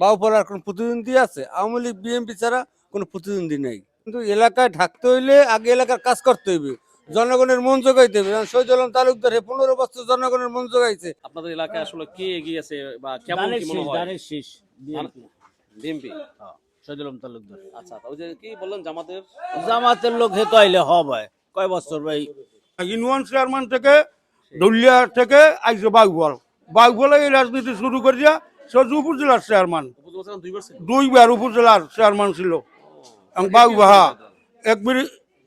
বাউপাড়ার কোন প্রতিদ্বন্দ্বী আছে? আওয়ামী লীগ বিএনপি ছাড়া কোনো প্রতিদ্বন্দ্বী নেই। কিন্তু এলাকায় থাকতে হইলে আগে এলাকার কাজ করতে হইবে। জনগণের মন জোগাইতে হবে যেমন শহীদ আলম তালুকদার হে পনেরো বছর জনগণের মন জোগাইছে। আপনাদের এলাকায় আসলে কে এগিয়ে আছে বা কেমন কি মনে হয় শীষ বিএনপি। বিএনপি? শহীদুল তালুকদার। আচ্ছা তা ওই যে কি বললেন জামাতের? জামাতের লোক হেতো আইলে হবে। কয় বছর ভাই? ইউনিয়ন চেয়ারম্যান থেকে দলিয়া থেকে আইসে বাঘবল। বাঘবলে এই রাজনীতি শুরু করে দিয়া সে উপজেলার চেয়ারম্যান দুইবার উপজেলার চেয়ারম্যান ছিল। এবং বাঘবাহা একবার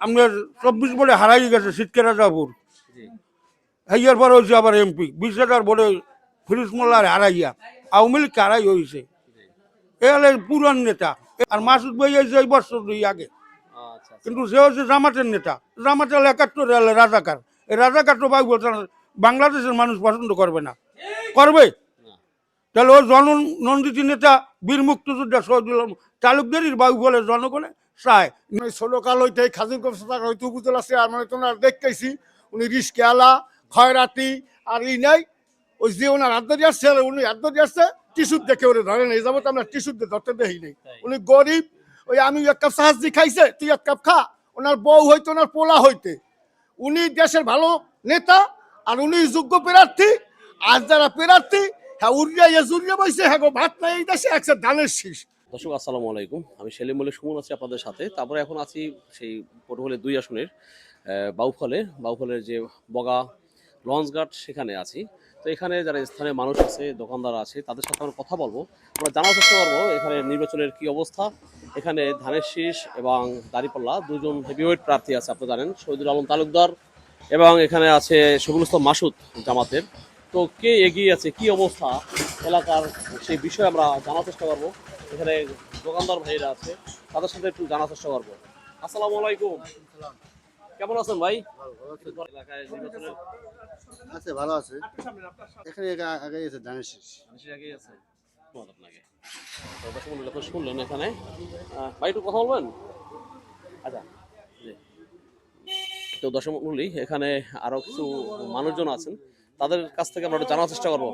আপনার চব্বিশ বলে হারাই গেছে শীতকে রাজাপুর হাইয়ার পর হয়েছে আবার এমপি। বিশ হাজার বলে ফিরিস মোল্লার হারাইয়া আওয়ামী লীগ হারাই হয়েছে। এ হলে পুরান নেতা। আর মাসুদ ভাই হয়েছে এই বছর দুই আগে। আচ্ছা কিন্তু সে হচ্ছে জামাতের নেতা। জামাত হলে একাত্তর হলে রাজাকার। এই রাজাকার তো বাংলাদেশের মানুষ পছন্দ করবে না। করবে। তাহলে ও জননন্দিত নেতা বীর মুক্তিযোদ্ধা শহীদুল তালুকদারির বায়ু বলে জনগণে চায়। উনি ষোলোকাল হইতে খাজির কফসার হইতে উপজেলা চেয়ারম্যান হইতে ওনার দেখতেছি উনি রিস্কেলা খয়রাতি আর ই নাই ওই যে ওনার হাত ধরে আসছে আর উনি হাত ধরে আসছে টিস্যুর দেখে ওরে ধরে নেই যাব তো আমরা টিস্যুর দিয়ে ধরতে দেখি নেই। উনি গরিব ওই আমি এক কাপ সাহায্য খাইছে তুই এক কাপ খা ওনার বউ হইতে ওনার পোলা হইতে। উনি দেশের ভালো নেতা আর উনি যোগ্য প্রার্থী আর যারা প্রার্থী হ্যাঁ উড়িয়া জুড়িয়া বসে হ্যাঁ গো ভাত নাই এই দেশে একশো ধানের শীষ। দর্শক আসসালামু আলাইকুম। আমি সেলিম মল্লিক সুমন আছি আপনাদের সাথে। তারপরে এখন আছি সেই পটুহলের দুই আসনের আহ, বাউফলের যে বগা লঞ্চঘাট সেখানে আছি। তো এখানে যারা স্থানীয় মানুষ আছে দোকানদার আছে তাদের সাথে আমরা কথা বলব। আমরা জানার চেষ্টা করব এখানে নির্বাচনের কি অবস্থা। এখানে ধানের শীষ এবং দাঁড়িপাল্লা দুজন হেভিওয়েট প্রার্থী আছে আপনি জানেন শহীদুল আলম তালুকদার। এবং এখানে আছে শফিকুল মাসুদ জামাতের। তো কে এগিয়ে আছে কি অবস্থা এলাকার সেই বিষয়ে আমরা জানার চেষ্টা করব। এখানে দোকানদার ভাইরা আছে তাদের সাথে একটু জানার চেষ্টা করব। আসসালামু আলাইকুম। কেমন আছেন ভাই? এলাকায় নির্বাচনের আছে ভালো আছে। এখানে আগে- আগে গেছে ধানের শীষ। আগেই আছে। আপনাকে। তো শুনলেন এখানে। ভাই একটু কথা বলবেন? আচ্ছা তো দর্শক মণ্ডলী, এখানে আরও কিছু মানুষজন আছেন। তাদের কাছ থেকে আমরা জানার চেষ্টা করব।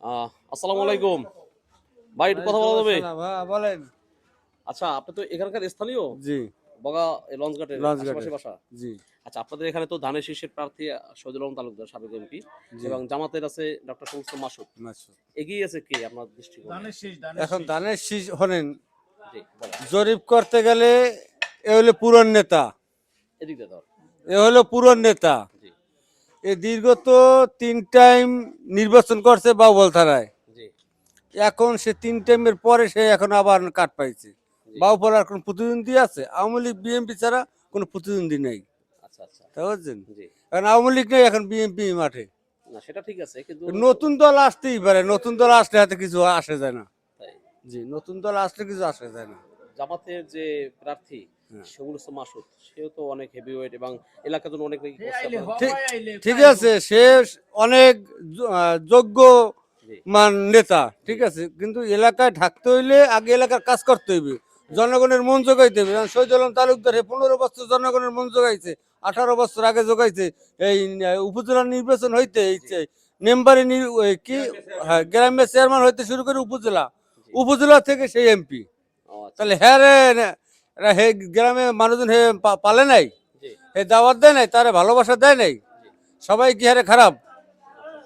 আহ, আসসালামু আলাইকুম। ভাই একটু কথা বলা যাবে? হ্যাঁ, বলেন। আচ্ছা আপনি তো এখানকার স্থানীয়? জি। বগা লঞ্চঘাটের লঞ্চঘাটের। আশেপাশে বাসা? জি। আচ্ছা আপনাদের এখানে তো ধানের শীষের প্রার্থী শহীদুল আলম তালুকদার সাবেক এমপি এবং জামাতের আছে ডক্টর সমস্ত মাসুদ। এগিয়ে আছে কে আপনার এখন ধানের শীষ হলেন জরিপ করতে গেলে এ হলো পুরন নেতা। এ হলো পুরন নেতা। এ দীর্ঘ তো তিন টাইম নির্বাচন করছে বাউবল থানায়। এখন সে তিন টাইমের পরে সে এখন আবার কাট পাইছে। বাউপাড়ার কোন প্রতিদ্বন্দ্বী আছে? আওয়ামী লীগ বিএনপি ছাড়া কোনো প্রতিদ্বন্দ্বী নেই। আচ্ছা আচ্ছা। বুঝছেন? এখন আওয়ামী লীগ নেই এখন বিএনপি মাঠে। সেটা ঠিক আছে কিন্তু নতুন দল আসতেই পারে নতুন দল আসলে হাতে কিছু আসে যায় না। জি নতুন দল আসলে কিছু আসে যায় না। জামাতের যে প্রার্থী হ্যাঁ। সবুল ইসলাম মাসুদ। সেও তো অনেক হেভিওয়েট এবং এলাকার জন্য অনেক ঠিক ঠিক আছে সে অনেক যোগ্য মান নেতা ঠিক আছে কিন্তু এলাকায় থাকতে হইলে আগে এলাকার কাজ করতে হইবে। জনগণের মন জোগাইতে হবে শহীদ আলম তালুকদার পনেরো বছর জনগণের মন জোগাইছে আঠারো বছর আগে জোগাইছে এই উপজেলা নির্বাচন হইতে এই মেম্বারে কি? হ্যাঁ, গ্রামের চেয়ারম্যান হইতে শুরু করে উপজেলা। উপজেলা থেকে সেই এমপি আচ্ছা। তাহলে হ্যাঁ রে রে, হে গ্রামে মানুষজন হে পা- পালে নাই জি। হে দাওয়াত দেয় নাই তারে ভালোবাসা দেয় নাই। সবাই কি হারে খারাপ।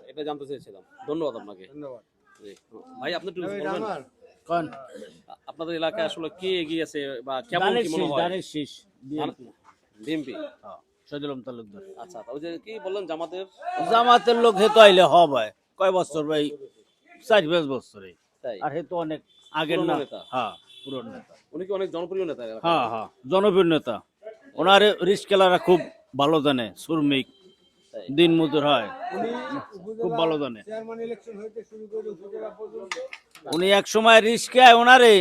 এটা জানতে চেয়েছিলাম। ধন্যবাদ আপনাকে। ধন্যবাদ। জি। ভাই আপনি একটু বলবেন। কোন? আপনাদের এলাকায় আসলে কে এগিয়ে আছে বা কেমন দানের কি মনে শীষ হয়? দানের শীষ বিএনপি। বিএনপি। তালুকদার। আচ্ছা ওই যে কি বললেন জামাতের? জামাতের লোক হেতো আইলে হবে কয় বছর ভাই? চার পাঁচ বছরে। তাই। আর হেতো অনেক আগের পুরনো না। নেতা। হ্যাঁ। পুরন নেতা। উনি কি অনেক জনপ্রিয় নেতা? হ্যাঁ হ্যাঁ জনপ্রিয় নেতা। ওনার রিস্কেলারা খুব ভালো জানে শ্রমিক দিন মজুর হয় খুব ভালো জানে। উনি এক সময় রিস্কায় ওনারে।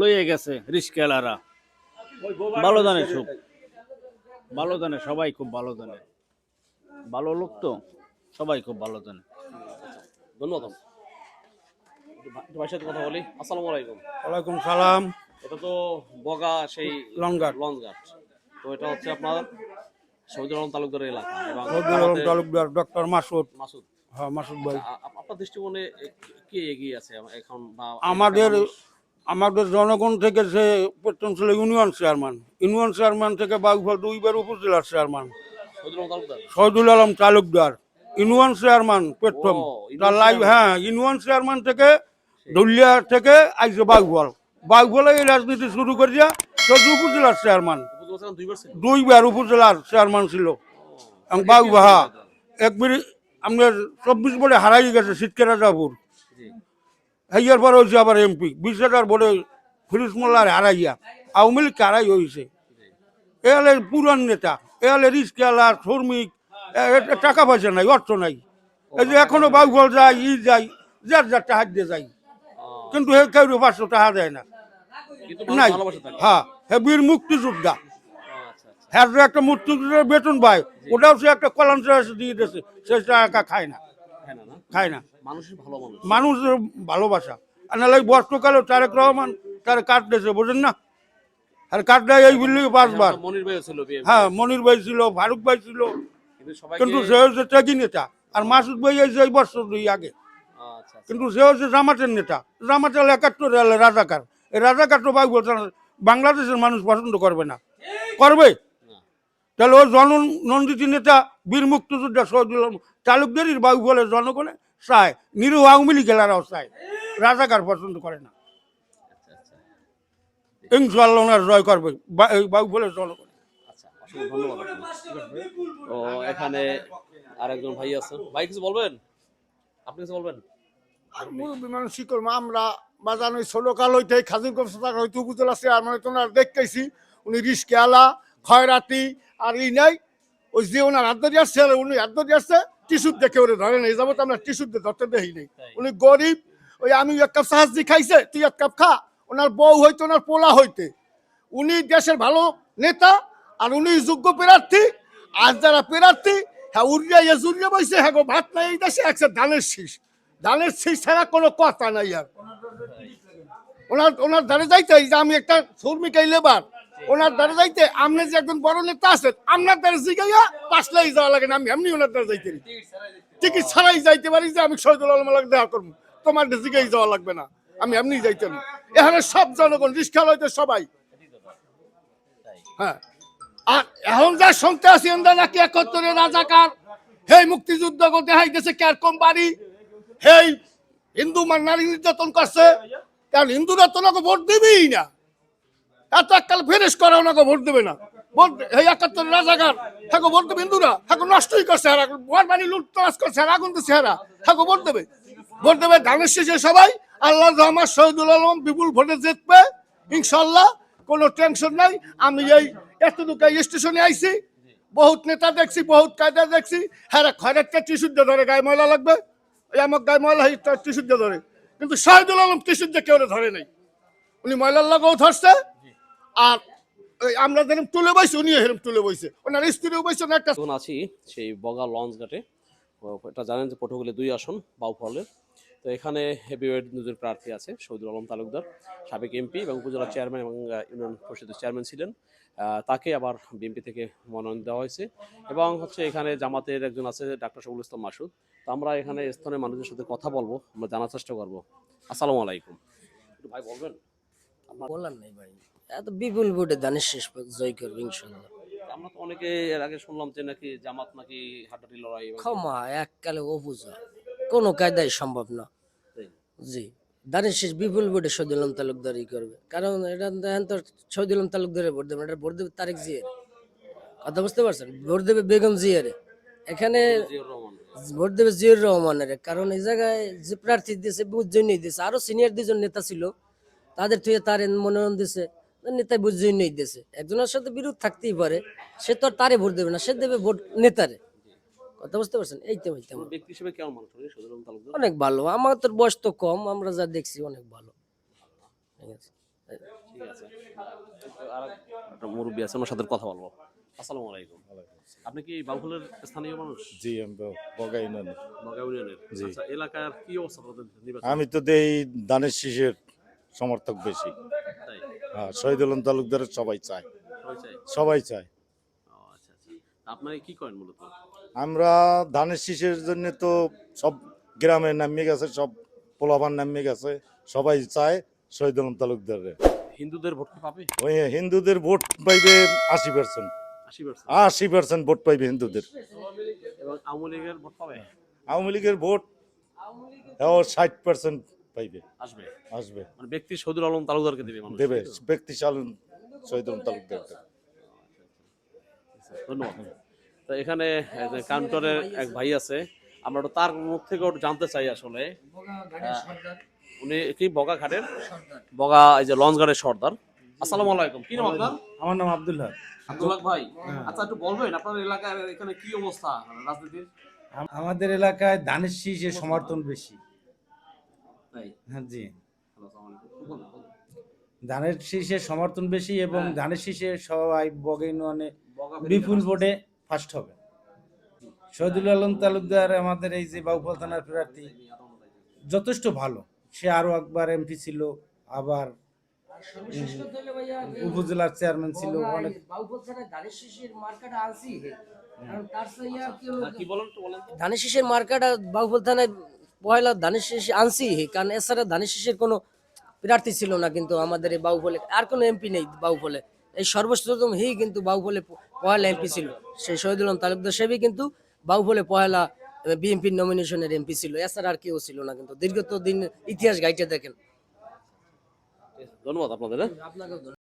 লইয়ে গেছে রিস্কেলারা ভালো জানে খুব ভালো জানে সবাই খুব ভালো জানে। ভালো লোক তো সবাই খুব ভালো জানে। ধন্যবাদ। ভাইয়ের সাথে কথা বলি। আসসালামু আলাইকুম। ওয়ালাইকুম সালাম। এটা তো বগা সেই লংঘাট। লঞ্চঘাট তো এটা হচ্ছে আপনার আলম তালুকদারের এলাকা এবং আলম তালুকদার ডক্টর মাসুদ। মাসুদ। হ্যাঁ মাসুদ ভাই। আ- আ- আপনার দৃষ্টিকোণে কে এগিয়ে আছে এখন বা আমাদের আমাদের জনগণ থেকে সে প্রথম ছিল ইউনিয়ন চেয়ারম্যান। ইউনিয়ন চেয়ারম্যান থেকে বাগুফল দুইবার উপজেলার chairman. Talukdar? Shahidul Alam Talukdar. Union chairman প্রথম। তার লাইভ হ্যাঁ ইউনিয়ন চেয়ারম্যান থেকে দলিয়া থেকে আইসে বাগুফল বাগুফলে এই রাজনীতি শুরু করিয়া চোদ্দ উপজেলার চেয়ারম্যান দুইবার উপজেলার চেয়ারম্যান ছিল। এবং এক একবার আপনার চব্বিশ বলে হারাই গেছে শীতকে রাজাপুর হাইয়ার পর হয়েছে আবার এমপি। বিশ হাজার বলে ফিরিস মোল্লার হারাইয়া। আওয়ামী লীগ হারাই হয়েছে এ হলে পুরান নেতা। এ হলে রিস্কেলা শ্রমিক। টাকা পয়সা নাই, অর্থ নাই। এই যে এখনও বাউগল যায়, ই যায়, যার যার দিয়ে যায়। কিন্তু হে কেউ পাঁচশো টাকা দেয় না। নাই। হ্যাঁ হে বীর মুক্তিযোদ্ধা। আচ্ছা আচ্ছা। হ্যাঁ যে একটা মুক্তিযোদ্ধার বেতন পায় ওটাও সে একটা কলাঞ্চার দিয়ে দিয়েছে সে টাকা খায় না। খায় না মানুষের ভালো মানুষ। মানুষের ভালোবাসা। আর নাহলে বর্ষকালে তারেক রহমান তার কাঠ দিয়েছে বোঝেন না? আর কাঠ দেয় এই বললি পাঁচবার। হ্যাঁ মনির ভাই ছিল ফারুক ভাই ছিল। কিন্তু সে হচ্ছে ত্যাগী নেতা। আর মাসুদ ভাই এই বছর দুই আগে। কিন্তু সে হচ্ছে জামাতের নেতা। জামাত হলে একাত্তর হলে রাজাকার। এই রাজাকার তো ভাই বলছে না, বাংলাদেশের মানুষ পছন্দ করবে না। করবে। তাহলে ওই জননন্দিত নেতা বীর মুক্তিযোদ্ধা শহীদুল তালুকদারির বাবু বলে জনগণে চায় নিরু আওয়ামী লীগ এলারাও চায়। রাজাকার পছন্দ করে না। ইনশাল্লাহ ওনার জয় করবে বাবু বলে জনগণ। আচ্ছা এখানে আরেকজন ভাই আছেন। ভাই কিছু বলবেন? আপনি কিছু বলবেন? বিমান শিকল আমরা বাজানো ষোলো কাল হইতে খাজুর কবসার হয়তো উপজেলা চেয়ারম্যান তোমরা দেখতেছি উনি রিস্কেলা খয়রাতি আর ই নাই ওই যে ওনার হাত ধরে আসছে আর উনি হাত ধরে আসছে টিস্যুর দেখে ওরে ধরে নেই যাব তো আমরা টিস্যুর ধরতে দেখি নেই। উনি গরিব ওই আমি এক কাপ সাহায্য খাইছে তুই এক কাপ খা ওনার বউ হইতে ওনার পোলা হইতে। উনি দেশের ভালো নেতা আর উনি যোগ্য প্রার্থী আর যারা প্রার্থী হ্যাঁ উড়িয়া ইয়ে জুড়িয়া বসে হ্যাঁ গো ভাত নাই এই দেশে একশো ধানের শীষ। ধানের শীষ ছাড়া কোনো কথা নাই আর। ওনার ওনার দ্বারে যাইতে যে আমি একটা শ্রমিকাই লেবার। ওনার দ্বারে যাইতে আপনি যে একজন বড় নেতা আছেন আপনার দ্বারে জিগাইয়া পাঁচলাই যাওয়া লাগে না আমি, এমনি ওনার দ্বারে যাইতে। টিকিট ছাড়াই যাইতে পারি যে আমি শহীদুল আলম লাগে দেখা করব। তোমার জিগাই যাওয়া লাগবে না, আমি এমনি যাইতে পারি। এখানে সব জনগণ রিক্সা লইতে সবাই। হ্যাঁ। আর এখন যা শুনতে আমরা নাকি একাত্তরের রাজাকার। হেই মুক্তিযুদ্ধ হাইতেছে কেরকম বাড়ি হেই, হিন্দু নারী নির্যাতন করছে। কারণ হিন্দুরা তো নাকি ভোট দিবেই না। এত এককাল ফেরেস করা ওনাকে ভোট দেবে না। ভোট হ্যাঁ ভোট দেবে হিন্দুরা। হ্যাঁ নষ্টই হ্যাঁ ভোট দেবে। ভোট দেবে ধানের সবাই। আল্লাহ বিপুল ভোটে ইনশাল্লাহ কোনো টেনশন নাই। আমি এই এতটুকু স্টেশনে আইছি। বহুত নেতা দেখছি, বহুত কায়দা দেখছি। হ্যাঁ খয়রাতকে টিসুর দিয়ে ধরে গায়ে ময়লা লাগবে। এই আমার গায়ে ময়লা টিসুর দিয়ে ধরে। কিন্তু শহীদুল আলম টিসুর দিয়ে কেউ ধরে নাই। উনি ময়লার লাগেও ধরছে, আর আমরা যেরকম তুলে বইছি উনি এরকম তুলে বইছে। ওনার স্ত্রীও বইছে না একটা আছি সেই বগা লঞ্চ ঘাটে। এটা জানেন যে পটুগুলি দুই আসন বাউফলের তো এখানে হেভিওয়েট নিউজের প্রার্থী আছে শহীদুল আলম তালুকদার, সাবেক এমপি এবং উপজেলা চেয়ারম্যান এবং ইউনিয়ন পরিষদের চেয়ারম্যান ছিলেন। তাকে আবার বিএনপি থেকে মনোনয়ন দেওয়া হয়েছে। এবং হচ্ছে এখানে জামাতের একজন আছে, ডাক্তার শফুল ইসলাম মাসুদ। তো আমরা এখানে স্থানীয় মানুষের সাথে কথা বলব আমরা জানার চেষ্টা করব। আসসালামু আলাইকুম। একটু ভাই বলবেন? বলার নাই ভাই। এত বিপুল ভোটে দানের শেষ জয় করবে ইনশাল্লাহ আমরা তো অনেকে এর আগে শুনলাম যে নাকি জামাত নাকি হাড্ডাটি লড়াই ক্ষমা এককালে কোনো কায়দায় সম্ভব না। জি। দানের শেষ বিপুল ভোটে শহীদুল্লাম তালুকদারই করবে। কারণ এটা দেখেন তো শহীদুল্লাম তালুকদারে ভোট দেবে এটা ভোট দেবে তারেক জিয়ার। কথা বুঝতে পারছেন? ভোট দেবে বেগম জিয়ারে। এখানে ভোট দেবে জিয়র রহমানের। কারণ এই জায়গায় যে প্রার্থী দিয়েছে বুঝজন্যই দিয়েছে। আরও সিনিয়র দুজন নেতা ছিল তাদের থেকে তার মনোনয়ন দিয়েছে নেতা বুঝজন্যই দিয়েছে। একজনের সাথে বিরোধ থাকতেই পারে সে তো আর তারে ভোট দেবে না সে দেবে ভোট নেতারে। কথা বুঝতে পারছেন? এই তো ব্যক্তি হিসেবে কেমন মানুষ অনেক ভালো। আমার তোর বয়স তো কম আমরা যা দেখছি অনেক ভালো। ঠিক আছে। ঠিক আছে। আর একটা মুরব্বী আছে ওনার সাথে কথা বলব। আসসালামু আলাইকুম। আপনি কি বাউফলের স্থানীয় মানুষ? জি আমি বগাই নন নগা ইউনিয়নের। জি। আচ্ছা এলাকার কি অবস্থা আপনাদের আমি তো দেই দানের শীষের সমর্থক বেশি। হ্যাঁ শহীদ আলম তালুকদারের সবাই চায়। সবাই চায়? আচ্ছা আচ্ছা। আপনারা কি করেন মূলত? আমরা ধানের শীষের জন্য তো সব গ্রামে নামিয়ে গেছে সব পোলাবান নামিয়ে গেছে সবাই চায় শহীদ আলম তালুকদারের। হিন্দুদের ভোট পাবে? হিন্দুদের ভোট পাইবে আশি পার্সেন্ট আশি পার্সেন্ট ভোট পাইবে হিন্দুদের। আওয়ামী লীগের ভোট ও ষাট পার্সেন্ট পাইবে। আসবে? আসবে। মানে ব্যক্তি আলম তালুকদারকে দেবে দেবে তাই তো? ব্যক্তিশাল আলম তালুকদার ধন্যবাদ। তো এখানে কাউন্টারের এক ভাই আছে আমরা তার মুখ থেকে জানতে চাই আসলে। উনি কি বগা ঘাটের? বগা এই যে লঞ্চ ঘাটের সর্দার। আসসালামু আলাইকুম। কি নাম আপনার? আমার নাম আব্দুল্লাহ আব্দুল্লাহ ভাই আচ্ছা একটু বলবেন আপনার এলাকার এখানে কি অবস্থা রাজনীতির? আমাদের এলাকায় ধানের শীষের সমর্থন বেশি। তাই? হ্যাঁ জি। ধানের শীষের সমর্থন বেশি এবং হ্যাঁ। ধানের শীষের সবাই বগেইনে বগা বিপুল ভোটে ফার্স্ট হবে। শহীদুল আলম তালুকদার আমাদের এই যে বাউফল থানার প্রার্থী যথেষ্ট ভালো। সে আরও একবার এমপি ছিল আবার উপজেলার চেয়ারম্যান ছিল অনেক। ধানের শীষের মার্কাটা বাউফল থানায় পয়লা ধানের শীষ আনছি কারণ এছাড়া ধানের শীষের কোনো প্রার্থী ছিল না কিন্তু আমাদের এই বাউফলে আর কোনো এমপি নেই বাউফলে এই সর্বপ্রথম হি কিন্তু বাউফলে পয়লা এমপি ছিল। সেই শহীদুল আলম তালুকদার সাহেবই কিন্তু বাউফলে পয়লা বিএনপির নমিনেশনের এমপি ছিল। এছাড়া আর কেউ ছিল না কিন্তু। দীর্ঘত দিন ইতিহাস গাইটে দেখেন। ধন্যবাদ আপনাদের হ্যাঁ।